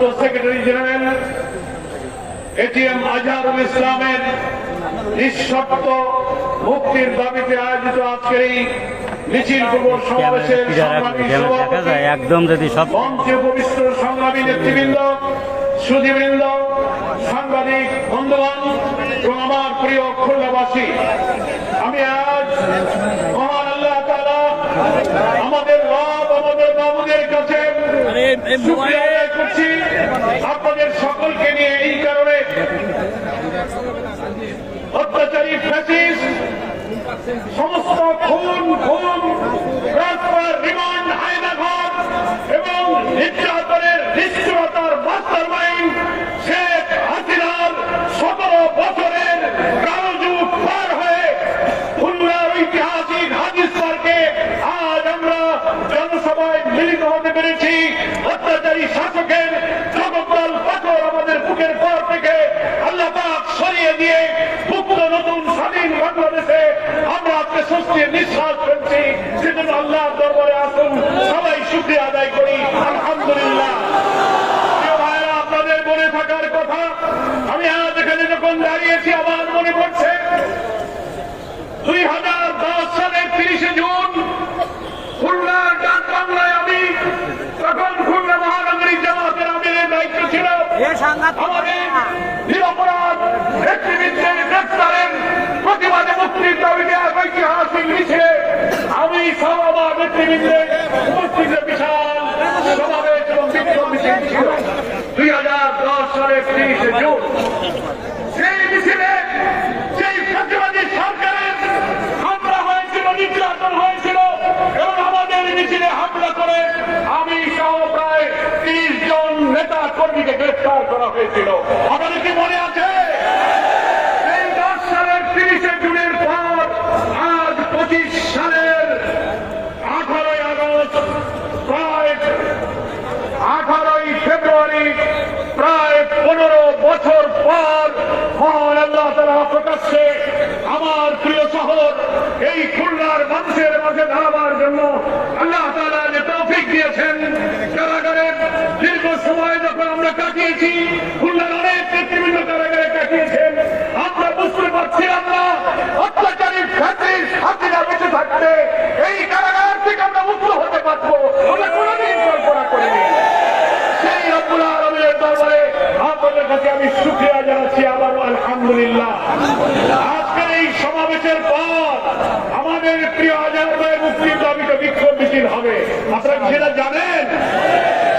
ভারপ্রাপ্ত secretary general ATM Azharul ইসলামের নিঃশর্ত মুক্তির দাবিতে আয়োজিত আজকের এই মিছিল পূর্ব সমাবেশের সংগ্রামী দেখা সভাপতি যায়? একদম যদি সব মঞ্চে উপবিষ্ট সংগ্রামী নেতৃবৃন্দ সুধীবৃন্দ সাংবাদিক বন্ধুবান এবং আমার প্রিয় খুলনাবাসী আমি আজ মহান আল্লাহ আমাদের রব আমাদের বাবুদের কাছে করছি আপনাদের সকলকে নিয়ে এই কারণে অত্যাচারী ফ্যাসিস সমস্ত খুন খুন রিমান্ড হায়নাঘাট এবং নির্যাতনের নিশ্চয়তার মাস্টার সরিয়ে দিয়ে মুক্ত নতুন স্বাধীন বাংলাদেশে আমরা আজকে স্বস্তির নিঃশ্বাস ফেলছি। সেজন্য আল্লাহর দরবারে আসুন, সবাই শুক্রিয়া আদায় করি। আলহামদুলিল্লাহ। দাঁড়িয়েছি, আমার মনে পড়ছে, দুই হাজার দশ সালের তিরিশে জুন খুলনার ডাক বাংলায় আমি তখন খুলনা মহানগরী জামাতের আমিরের দায়িত্ব ছিল আমাদের নিরপরাধ ব্যক্তিবৃন্দের গ্রেফতারের প্রতিবাদে মুক্তির দাবিতে ঐতিহাসিক মিছিলে আমি সহ আমার নেতৃবৃন্দের উপস্থিত বিশাল সমাবেশ এবং বিক্ষোভ মিছিল ছিল। দুই হাজার দশ সালের হয়েছিল। আপনাদের কি মনে আছে? এই দশ পর পঁচিশ সালের আঠারোই আগস্ট, প্রায় আঠারোই ফেব্রুয়ারি, প্রায় পনেরো বছর পর আল্লাহ প্রকাশ্যে আমার প্রিয় শহর, এই খুলনার মানুষের মাঝে দাঁড়াবার জন্য আল্লাহ তারা যে তৌফিক দিয়েছেন সময় যখন আমরা কাটিয়েছি, খুলনার অনেক কারাগারে কাটিয়েছেন। আমরা বুঝতে পারছিলাম না, অত্যাচারী বেঁচে থাকতে এই কারাগার থেকে আমরা মুক্ত হতে পারব আমরা কোনোদিন কল্পনা করিনি। সেই আলহামদুলিল্লাহ। এই সমাবেশের আমাদের প্রিয় হবে। আপনারা জানেন?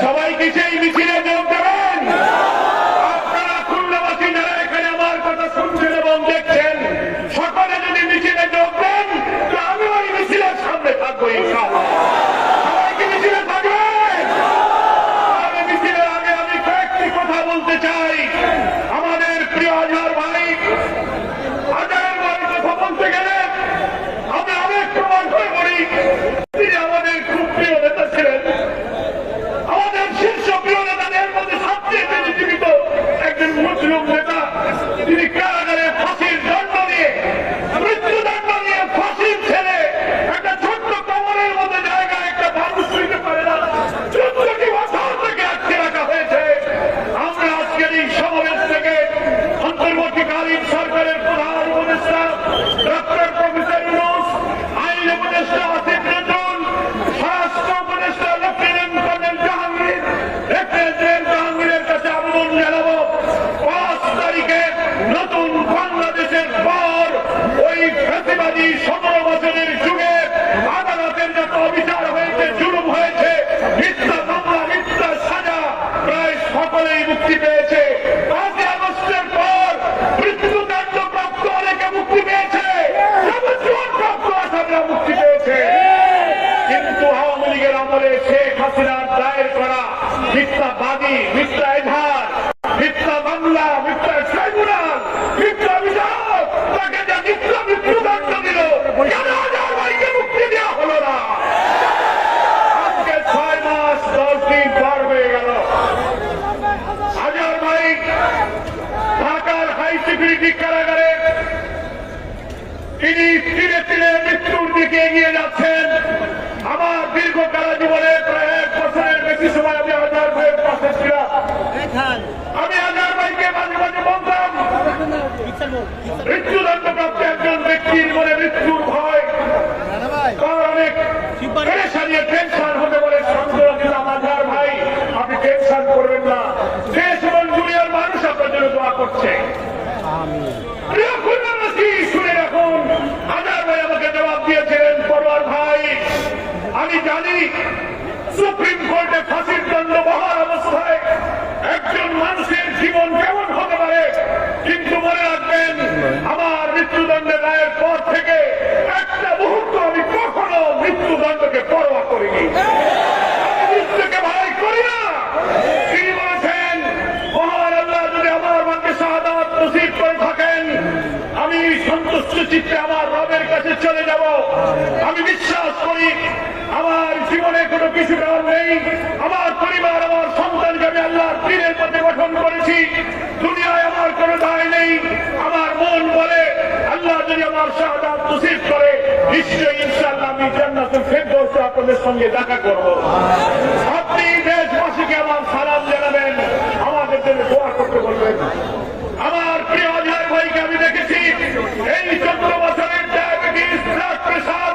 সবাই কি সেই মিছিলে যোগ দেবেন আপনারা খুলনাবাসী যারা এখানে আমার কথা শুনছেন এবং দেখছেন সকলে যদি মিছিলে যোগ দেন তো আমি ওই মিছিলের সামনে থাকব ইনশাআল্লাহ সবাই কি মিছিলে থাকবেন আমি মিছিলের আগে আমি কয়েকটি কথা বলতে চাই আমাদের প্রিয় আজহার ভাই আজহার ভাই কথা বলতে গেলে আমি অনেক প্রমাণ করে বলি তিনি আমাদের খুব প্রিয় নেতা ছিলেন আমাদের শীর্ষ প্রিয় নেতাদের মধ্যে সবচেয়ে বেশি জীবিত একজন মুসলিম নেতা তিনি কারাগারে ফাঁসির দণ্ড নিয়ে মৃত্যুদণ্ড নিয়ে ফাঁসির ছেড়ে একটা ছোট্ট কবরের মধ্যে জায়গায় একটা মানুষ নিতে পারে না চোদ্দটি বছর থেকে আটকে রাখা হয়েছে আমরা আজকের এই সমাবেশ থেকে অন্তর্বর্তীকালীন সরকারের প্রধান উপদেষ্টা ডক্টর প্রফেসর ইউনুস আইন উপদেষ্টা আসিফ নজরুল স্বরাষ্ট্র উপদেষ্টা lieutenant colonel Jahangir lieutenant general জাহাঙ্গীরের কাছে আবেদন জানাব পাঁচ তারিখে নতুন বাংলাদেশের পর ওই ফ্যাসিবাদী সতেরো বছরের যুগে আদালতের যত অবিচার হয়েছে জুলুম হয়েছে মিথ্যা মামলা মিথ্যা সাজা প্রায় সকলেই মুক্তি পেয়েছে পাঁচই আগস্টের পর মৃত্যুদণ্ড প্রাপ্ত অনেকে মুক্তি পেয়েছে যাবজ্জীবন প্রাপ্ত আসামরা মুক্তি পেয়েছে কিন্তু আওয়ামী লীগের আমলে শেখ হাসিনার দায়ের করা মিথ্যা বাদী মিথ্যা এধার মিথ্যা মামলা মিথ্যা ট্রাইব্যুনাল মিথ্যা বিচারক তাকে যে মিথ্যা মৃত্যুদণ্ড দিল কেন হাজার ভাইকে মুক্তি দেওয়া হলো না আজকে ছয় মাস দশ দিন পার হয়ে গেল হাজার ভাই ঢাকার হাই সিকিউরিটি কারাগারে তিনি ধীরে ধীরে জীবনে প্রায় এক বছরের বেশি সময় আমি হাজার ভাইয়ের পাশে ছিলাম। আমি হাজার ভাইকে মাঝে মাঝে বলতাম মৃত্যুদণ্ডপ্রাপ্ত একজন ব্যক্তির মনে মৃত্যুর ভয়। তার অনেক পেরেশানি টেনশন হতে পারে সন্দেহ দিলাম আজহার ভাই আপনি টেনশন করবেন না। দেশ এবং দুনিয়ার মানুষ আপনার জন্য দোয়া করছে। শুনে রাখুন আজহার ভাই আমাকে জবাব আমি জানি সুপ্রিম কোর্টে ফাঁসির দণ্ড বহার অবস্থায় একজন মানুষের জীবন কেমন হতে পারে? কিন্তু মনে রাখবেন, আমার মৃত্যুদণ্ডের রায়ের পর থেকে একটা মুহূর্ত আমি কখনো মৃত্যুদণ্ডকে পরোয়া করিনি। আমি সন্তুষ্ট চিত্তে আমার রবের কাছে চলে যাব। আমি বিশ্বাস করি আমার জীবনে কোনো কিছু দেওয়ার নেই। আমার পরিবার, আমার সন্তানকে আমি আল্লাহর দিনের পথে গঠন করেছি। দুনিয়ায় আমার কোনো দায় নেই। আমার মন বলে, আল্লাহ যদি আমার শাহাদাত নসিব করে, নিশ্চয়ই ইনশাআল্লাহ আমি জান্নাতুল ফেরদৌসে আপনাদের সঙ্গে দেখা করব। আপনি দেশবাসীকে আমার সালাম জানাবেন আমাদের জন্য দোয়া করতে বলবেন আমার প্রিয় অজয় ভাইকে আমি দেখেছি এই চোদ্দ বছরের ডায়াবেটিস ব্লাড প্রেশার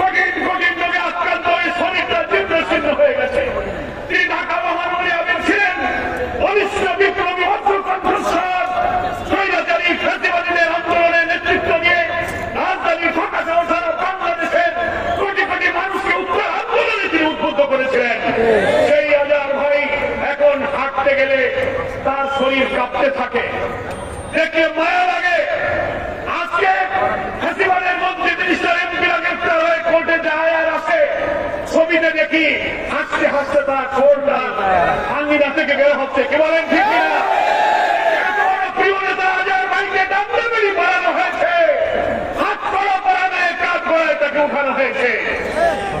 কঠিন কঠিন রোগে আক্রান্ত হয়ে শরীরটা জীর্ণ শীর্ণ হয়ে গেছে তিনি ঢাকা মহানগরী আমিন ছিলেন অনিষ্ট বিপ্লবী অস্ত্র কণ্ঠস্বর স্বৈরাচারী ফেসিবাদীদের আন্দোলনের নেতৃত্ব দিয়ে রাজধানী ঢাকা সহ সারা বাংলাদেশের কোটি কোটি মানুষকে উত্তর আন্দোলনে তিনি উদ্বুদ্ধ করেছিলেন সেই আজার ভাই এখন হাঁটতে গেলে তার শরীর কাঁপতে থাকে। দেখে মায়া লাগে। আজকে ফেসিবাদের মন্ত্রী মিনিস্টার এমপিরা গ্রেফতার হয়ে কোর্টে যায় আর আসে। ছবিতে দেখি হাসতে হাসতে তার কোর্টটা আঙ্গিনা থেকে বের হচ্ছে। কে বলেন, ঠিক কিনা?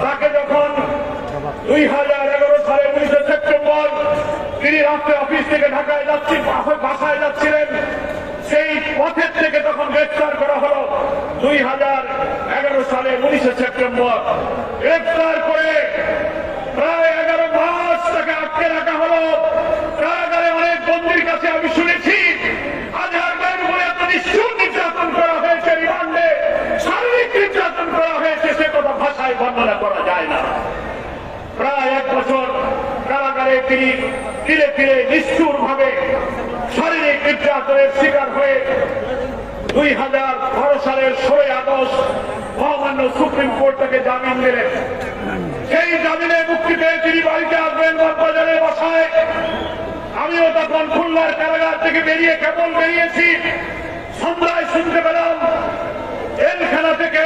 তাকে যখন দুই হাজার এগারো সালে উনিশে সেপ্টেম্বর তিনি রাত্রে অফিস থেকে ঢাকায় যাচ্ছি বাসায় যাচ্ছিলেন। সেই পথের থেকে তখন গ্রেফতার করা হলো দুই হাজার এগারো সালে উনিশে সেপ্টেম্বর। গ্রেফতার করে প্রায় এগারো মাস তাকে আটকে রাখা হলো। কারাগারে অনেক বন্দির কাছে আমি শুনেছি, আজহার ভাইয়ের উপরে এত নিষ্ঠুর নির্যাতন করা হয়েছে রিমান্ডে, শারীরিক নির্যাতন করা হয়েছে, সে কথা ভাষায় বর্ণনা করা যায় না। প্রায় এক বছর কারাগারে তিনি ধীরে ধীরে নিষ্ঠুর ভাবে শারীরিক নির্যাতনের শিকার হয়ে দুই হাজার বারো সালের ষোলোই আগস্ট মহামান্য সুপ্রিম কোর্ট তাকে জামিন দিলেন। সেই জামিনে মুক্তি পেয়ে তিনি বাড়িতে আসবেন বাজারে বাসায়। আমিও তখন খুলনার কারাগার থেকে বেরিয়ে কেবল বেরিয়েছি। সন্ধ্যায় শুনতে পেলাম, জেলখানা থেকে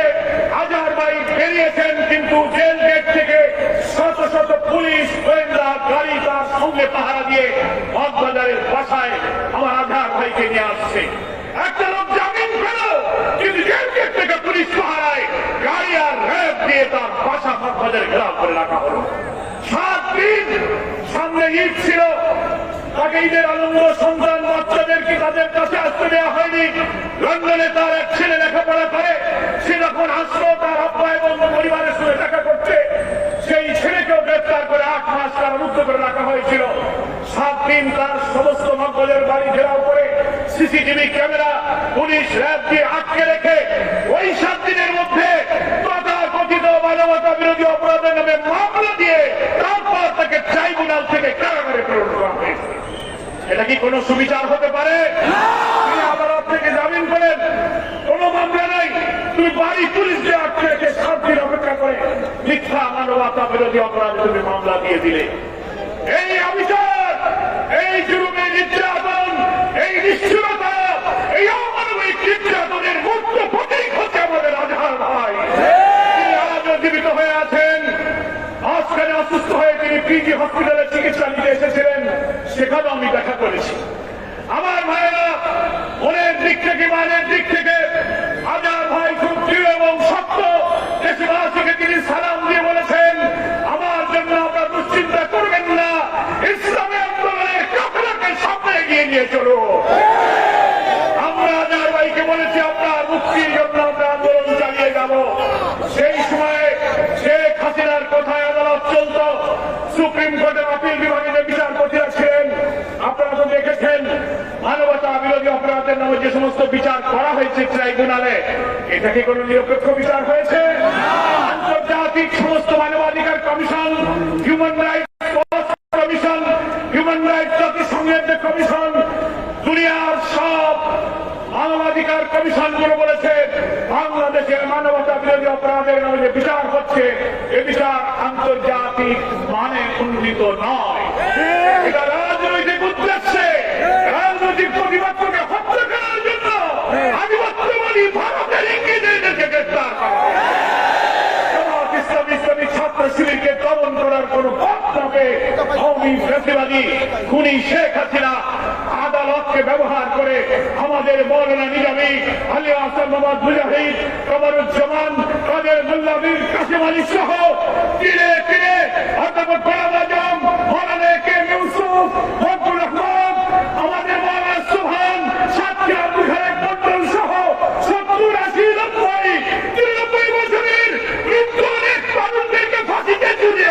হাজার ভাই বেরিয়েছেন, কিন্তু জেল গেট থেকে শত শত পুলিশ, গোয়েন্দা, গাড়ি তার সঙ্গে পাহারা দিয়ে বাজারের বাসায় আমার আধার ভাইকে নিয়ে আসছে। একটা লোক জামিন পেল, কিন্তু থেকে পুলিশ পাহারায় গাড়ি আর র্যাব দিয়ে তার বাসা বাজারে ঘেরাও করে রাখা হলো। সাত দিন সামনে ঈদ ছিল, তাকে ঈদের আনন্দ, সন্তান, বাচ্চাদেরকে তাদের কাছে আসতে দেওয়া হয়নি। লন্ডনে তার এক ছেলে লেখাপড়া করে, সে যখন আসলো, তার আব্বা এবং পরিবারের সঙ্গে দেখা করতে, সেই ছেলেকেও গ্রেফতার করে আট মাস কারারুদ্ধ করে রাখা হয়েছিল দিন তার সমস্ত মগজের বাড়ি ঘেরাও করে সিসিটিভি ক্যামেরা, পুলিশ, র্যাব দিয়ে আটকে রেখে ওই সাত দিনের মধ্যে তথাকথিত মানবতা বিরোধী অপরাধের নামে মামলা দিয়ে তারপর তাকে ট্রাইব্যুনাল থেকে কারাগারে প্রেরণ করা হয়েছে। এটা কি কোনো সুবিচার হতে পারে? আদালত থেকে জামিন করেন। কোন মামলা নাই। তুমি বাড়ি পুলিশ দিয়ে আটকে রেখে সাত দিন অপেক্ষা করে মিথ্যা মানবতা বিরোধী অপরাধে তুমি মামলা দিয়ে দিলে। এই অবিচার এই জুলুমের নির্যাতন, এই নিশ্চয়তা এই অমানবিক নির্যাতনের মুক্ত প্রতীক হচ্ছে আমাদের আধার ভাই। জীবিত হয়ে আছেন। মাঝখানে অসুস্থ হয়ে তিনি পিজি হসপিটালে চিকিৎসা নিতে এসেছিলেন। সেখানেও আমি দেখা করেছি। আমার ভাইয়েরা মনের দিক থেকে, মানের দিক থেকে, হাজার ভাই দৃঢ় এবং শক্ত দেশবাসীকে তিনি সালাম দিয়ে ফিরিয়ে নিয়ে চলো। আমরা যার ভাইকে বলেছি আপনার মুক্তির জন্য আমরা আন্দোলন চালিয়ে যাব। সেই সময়ে সে হাসিনার কথায় আদালত চলত। সুপ্রিম কোর্টের আপিল বিভাগে যে বিচারপতিরা ছিলেন আপনারা তো দেখেছেন, মানবতা বিরোধী অপরাধের নামে যে সমস্ত বিচার করা হয়েছে ট্রাইব্যুনালে, এটা কি কোন নিরপেক্ষ বিচার হয়েছে? আন্তর্জাতিক সমস্ত মানবাধিকার কমিশন, হিউম্যান রাইট বাংলাদেশের মানবতা বিরোধী অপরাধের নামে যে বিচার হচ্ছে এ বিচার আন্তর্জাতিক মানে উন্নীত নয়। এটা রাজনৈতিক উদ্দেশ্যে রাজনৈতিক প্রতিপক্ষকে হত্যা করার জন্য আধিপত্যবাদী ভারতের ইংরেজদেরকে গ্রেফতার করা। ইসলামী ইসলামী ছাত্র শিবিরকে দমন করার কোন পথ থাকে। খুনি শেখ হাসিনা আদালতকে ব্যবহার করে আমাদের মৌলানা নিজামী আলী আসাম মোহাম্মদ মুজাহিদ, কমরুজ্জামান, কাদের মোল্লাবীর কাশিম আলী সহ তীরে তীরে অধ্যাপক গোলাম আজম কে ইউসুফ রহমান, আমাদের সুহান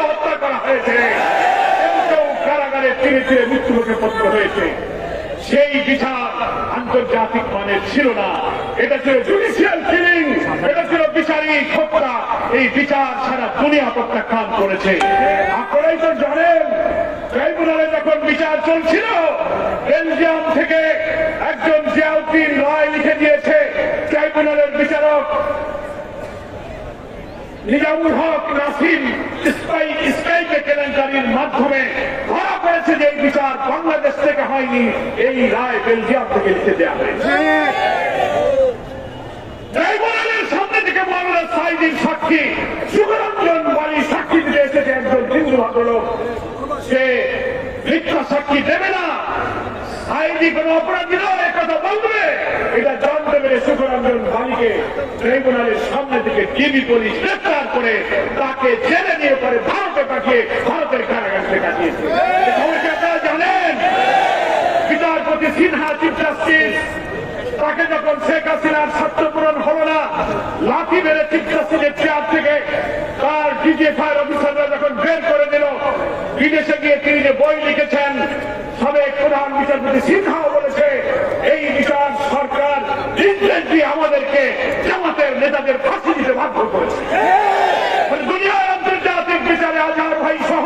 হত্যা করা হয়েছে। মৃত্যুমুখে হয়েছে। সেই বিচার আন্তর্জাতিক মানের ছিল না। এটা ছিল জুডিশিয়াল কিলিং এটা ছিল বিচারিক হত্যা। এই বিচার সারা দুনিয়া প্রত্যাখ্যান করেছে। আপনারাই তো জানেন, ট্রাইব্যুনালে যখন বিচার চলছিল, বেলজিয়াম থেকে একজন জিয়াউদ্দিন রায় লিখে দিয়েছে, ট্রাইব্যুনালের বিচারক নিজামুল হক নাসিম স্কাইকে কেলেঙ্কারির মাধ্যমে ধরা পড়েছে যে বিচার বাংলাদেশ থেকে হয়নি, এই রায় বেলজিয়াম থেকে লিখে দেওয়া হয়েছে। সাক্ষী দেবে না। আইনি কোন অপরাধী নয় কথা বলবে এটা জানতে পেরে বাড়িকে ট্রাইব্যুনালের সামনে থেকে টিভি পুলিশ গ্রেফতার করে তাকে জেলে নিয়ে পরে ভারতে পাঠিয়ে ভারতের কারাগারে কাটিয়েছে আপনারা জানেন? বিচারপতি সিনহা চিফ জাস্টিস, তাকে যখন শেখ হাসিনার স্বার্থ পূরণ হলো না, লাঠি মেরে চিফ জাস্টিসের চেয়ার থেকে তার ডিজিএফআই অফিসাররা যখন বের করে দিল, বিদেশে গিয়ে তিনি যে বই লিখেছেন, সাবেক প্রধান বিচারপতি সিনহাও বলেছে এই বিচার সরকার রিজেন্টলি আমাদেরকে জামাতের নেতাদের ফাঁসি দিতে বাধ্য করেছে। মানে দুনিয়ার আন্তর্জাতিক বিচারে আজহার ভাই সহ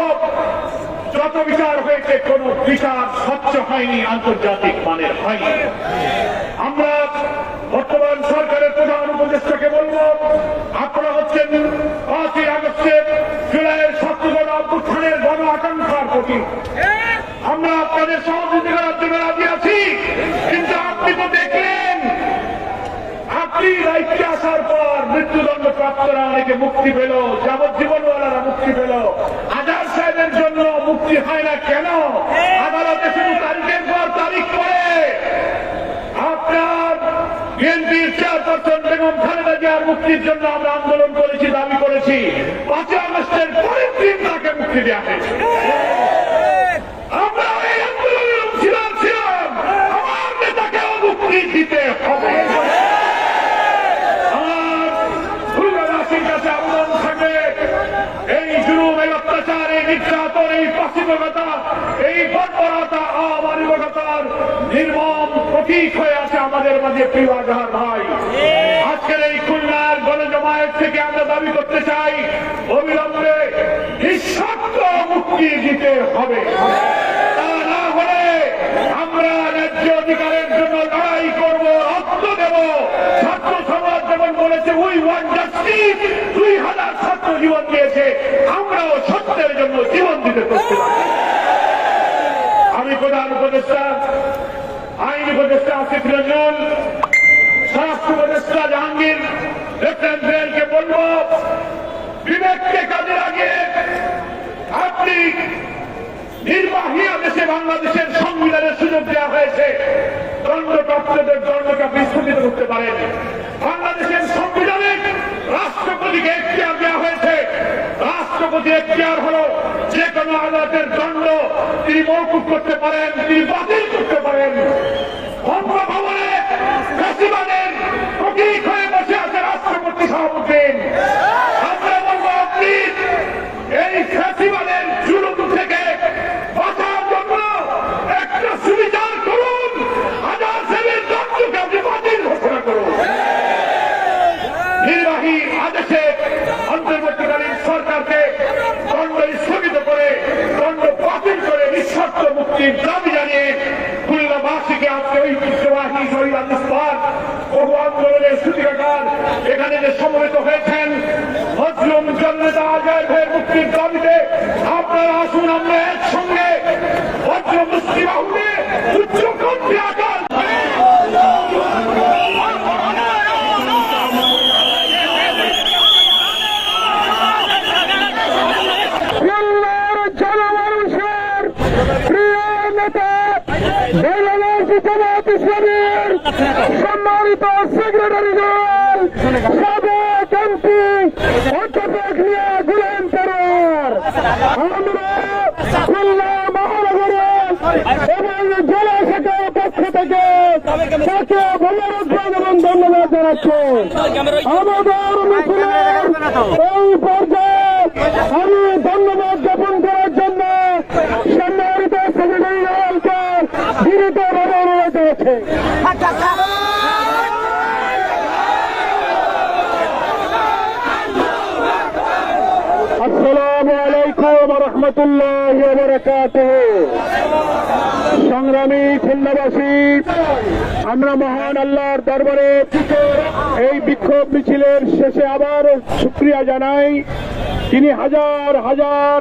যত বিচার হয়েছে, কোন বিচার স্বচ্ছ হয়নি, আন্তর্জাতিক মানের হয়নি। আমরা বর্তমান সরকারের প্রধান উপদেষ্টাকে বলব, আপনারা হচ্ছেন পাঁচই আগস্টের জুলাইয়ের ছাত্রগণ অভ্যুত্থানের গণ আকাঙ্ক্ষার প্রতি আমরা আপনাদের সহযোগিতা করার জন্য রাজি আছি, কিন্তু আপনি তো দেখলেন মৃত্যুদণ্ড প্রাপ্তরা অনেকে মুক্তি পেল, যাবজ্জীবনওয়ালারা মুক্তি পেল। আজাদ সাহেবের জন্য মুক্তি হয় না কেন? আদালতে শুধু তারিখের পর তারিখ পরে আপনার বিএনপির চেয়ারপারসন বেগম মুক্তির জন্য আমরা আন্দোলন করেছি, দাবি করেছি। পাঁচই আগস্টের পরের দিন তাকে মুক্তি দেওয়া হয়েছে। অমানবিকতার নির্মম প্রতীক হয়ে আছে আমাদের মাঝে প্রিয় আজহার ভাই। আজকের এই খুলনার গণজমায়েত থেকে আমরা দাবি করতে চাই, অবিলম্বে নিঃশর্ত মুক্তি দিতে হবে। আমরা ন্যায্য অধিকারের জন্য লড়াই করব, রক্ত দেব। ছাত্র সমাজ যেমন বলেছে উই ওয়ান জাস্টিস দুই হাজার ছাত্র জীবন দিয়েছে। আমরাও সত্যের জন্য জীবন দিতে আমি প্রধান উপদেষ্টা, আইন উপদেষ্টা আসিফ নজরুল স্বরাষ্ট্র উপদেষ্টা জাহাঙ্গীর, লেফটেন্যান্ট জেনারেলকে বলব, বিবেককে কাজে লাগিয়ে আপনি নির্বাহী আদেশে বাংলাদেশের সংবিধানের সুযোগ দেওয়া হয়েছে। দণ্ডপ্রাপ্তদের দণ্ডকে স্থগিত করতে পারেন। বাংলাদেশের সংবিধানে রাষ্ট্রপতিকে এখতিয়ার দেওয়া হয়েছে। রাষ্ট্রপতির এখতিয়ার হলো, যে কোনো আদালতের দণ্ড তিনি মৌকুব করতে পারেন, তিনি বাতিল করতে পারেন। হয়ে বসে আছে রাষ্ট্রপতি সভাপতি। আমরা বলব আপনি এই ফেসিবাদের মুক্তির দাবি জানিয়ে খুলনাবাসীকে আজকে ঐতিহ্যবাহী শহীদ আন্দোলন বহু আন্দোলনের সূতিকাগার এখানে যে সমবেত হয়েছেন হজরম জনতা আজাদ হয়ে মুক্তির দাবিতে আপনারা আসুন, আমরা একসঙ্গে হজরম মুক্তি বাহুতে উচ্চ কণ্ঠে আকার খুলনার জনমানুষের প্রিয় নেতা বাংলাদেশ জামাত ইসলামের সম্মানিত সেক্রেটারি জেনারেল সাবেক এমপি অধ্যাপক মিয়া গুলাম পরোয়ার আমরা খুলনা মহানগরের এবং জেলা শাখার পক্ষ থেকে তাকে ধন্যবাদ এবং ধন্যবাদ জানাচ্ছি। আমাদের মিছিলের এই পর্যায়ে আমি ধন্যবাদ জ্ঞাপন করার জন্য সম্মানিত সেক্রেটারি জেনারেলকে বিনীতভাবে অনুরোধ করেছে আসসালামু আলাইকুম সংগ্রামী খুলনাবাসী, আমরা মহান আল্লাহর দরবারে এই বিক্ষোভ মিছিলের শেষে আবার শুক্রিয়া জানাই। তিনি হাজার হাজার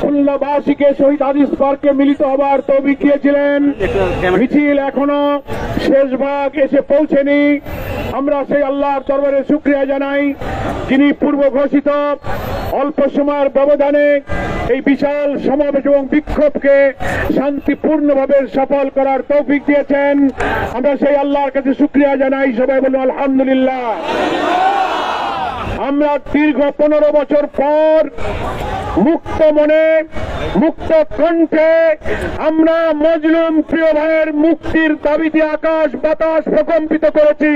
খুলনাবাসীকে শহীদ আদিস পার্কে মিলিত হবার তৌফিক দিয়েছিলেন। মিছিল এখনও শেষ ভাগ এসে পৌঁছেনি। আমরা সেই আল্লাহর দরবারে শুক্রিয়া জানাই। তিনি পূর্ব ঘোষিত অল্প সময়ের ব্যবধানে এই বিশাল সমাবেশ এবং বিক্ষোভকে শান্তিপূর্ণভাবে সফল করার তৌফিক দিয়েছেন। আমরা সেই আল্লাহর কাছে শুক্রিয়া জানাই, সবাই বলুন আলহামদুলিল্লাহ। আমরা দীর্ঘ পনেরো বছর পর মুক্ত মনে, মুক্ত কণ্ঠে আমরা মজলুম প্রিয় ভাইয়ের মুক্তির দাবিতে আকাশ বাতাস প্রকম্পিত করেছি।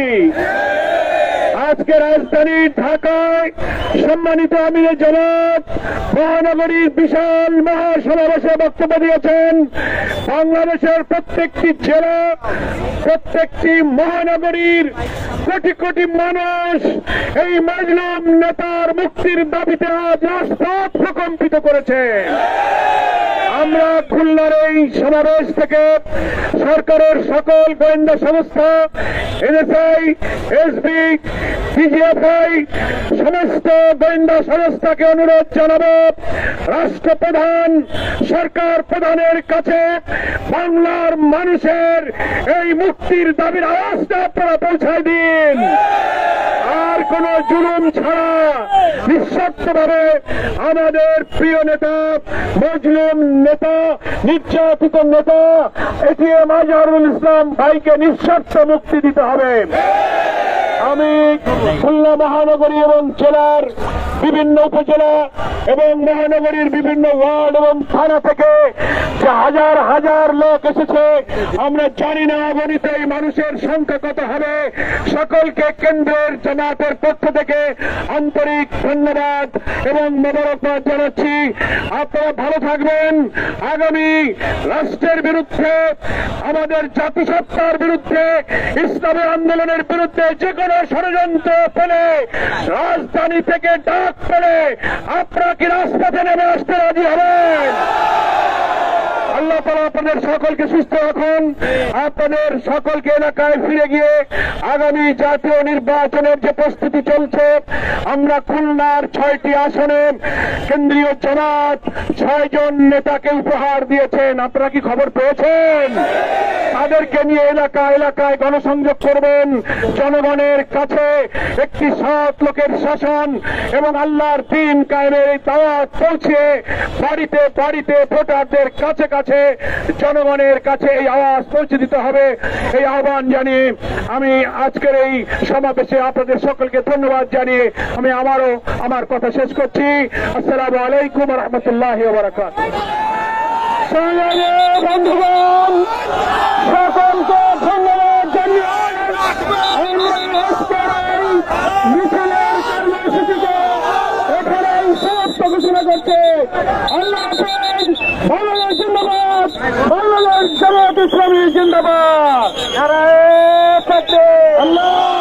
আজকে রাজধানী ঢাকায় সম্মানিত আমির জামাত মহানগরীর বিশাল মহাসমাবেশে বক্তব্য দিয়েছেন বাংলাদেশের প্রত্যেকটি জেলা, প্রত্যেকটি মহানগরীর কোটি কোটি মানুষ এই মাজলুম নেতার মুক্তির দাবিতে আজ রাজপথ প্রকম্পিত করেছে। আমরা খুলনার এই সমাবেশ থেকে সরকারের সকল গোয়েন্দা সংস্থা, এনএসআই, এসবি ডিজিএফআই সমস্ত গোয়েন্দা সংস্থাকে অনুরোধ জানাব, রাষ্ট্রপ্রধান, সরকার প্রধানের কাছে বাংলার মানুষের এই মুক্তির দাবির আওয়াজটা আপনারা পৌঁছায় দিন। আর কোন জুলুম ছাড়া নিঃস্বার্থভাবে আমাদের প্রিয় নেতা মজলুম নেতা, নির্যাতিত নেতা, এটিএম আজহারুল ইসলাম ভাইকে নিঃস্বার্থ মুক্তি দিতে হবে। আমি খুলনা মহানগরী এবং জেলার বিভিন্ন উপজেলা এবং মহানগরীর বিভিন্ন ওয়ার্ড এবং থানা থেকে যে হাজার হাজার লোক এসেছে, আমরা জানি না অগণিত এই মানুষের সংখ্যা কত হবে। সকলকে কেন্দ্রের জামাতের পক্ষ থেকে আন্তরিক ধন্যবাদ এবং মোবারকবাদ জানাচ্ছি। আপনারা ভালো থাকবেন। আগামী রাষ্ট্রের বিরুদ্ধে, আমাদের জাতিসত্তার বিরুদ্ধে, ইসলামী আন্দোলনের বিরুদ্ধে যে কোনো ষড়যন্ত্র পেলে রাজধানী থেকে ডাক পেলে আপনারা কি রাস্তাতে নেমে আসতে রাজি হবেন? আল্লাহ তালা আপনাদের সকলকে সুস্থ রাখুন। আপনাদের সকলকে এলাকায় ফিরে গিয়ে আগামী জাতীয় নির্বাচনের যে প্রস্তুতি চলছে, আমরা খুলনার ছয়টি আসনে কেন্দ্রীয় জামাত ছয়জন নেতাকে উপহার দিয়েছেন। আপনারা কি খবর পেয়েছেন? তাদেরকে নিয়ে এলাকা এলাকায় গণসংযোগ করবেন। জনগণের কাছে একটি সৎ লোকের শাসন এবং আল্লাহর দিন কায়েমের এই দাওয়াত পৌঁছে বাড়িতে বাড়িতে ভোটারদের কাছে কাছে জনগণের কাছে এই আওয়াজ পৌঁছে দিতে হবে। এই আহ্বান জানিয়ে আমি আজকের এই সমাবেশে আপনাদের সকলকে ধন্যবাদ জানিয়ে আমি আবারও আমার কথা শেষ করছি। আসসালামু আলাইকুম রহমতুল্লাহ বারাকাত ধন্যবাদ বাংলাদেশ জিন্দাবাদ! বাংলাদেশ জামাত ইসলামী জিন্দাবাদ! আল্লাহ!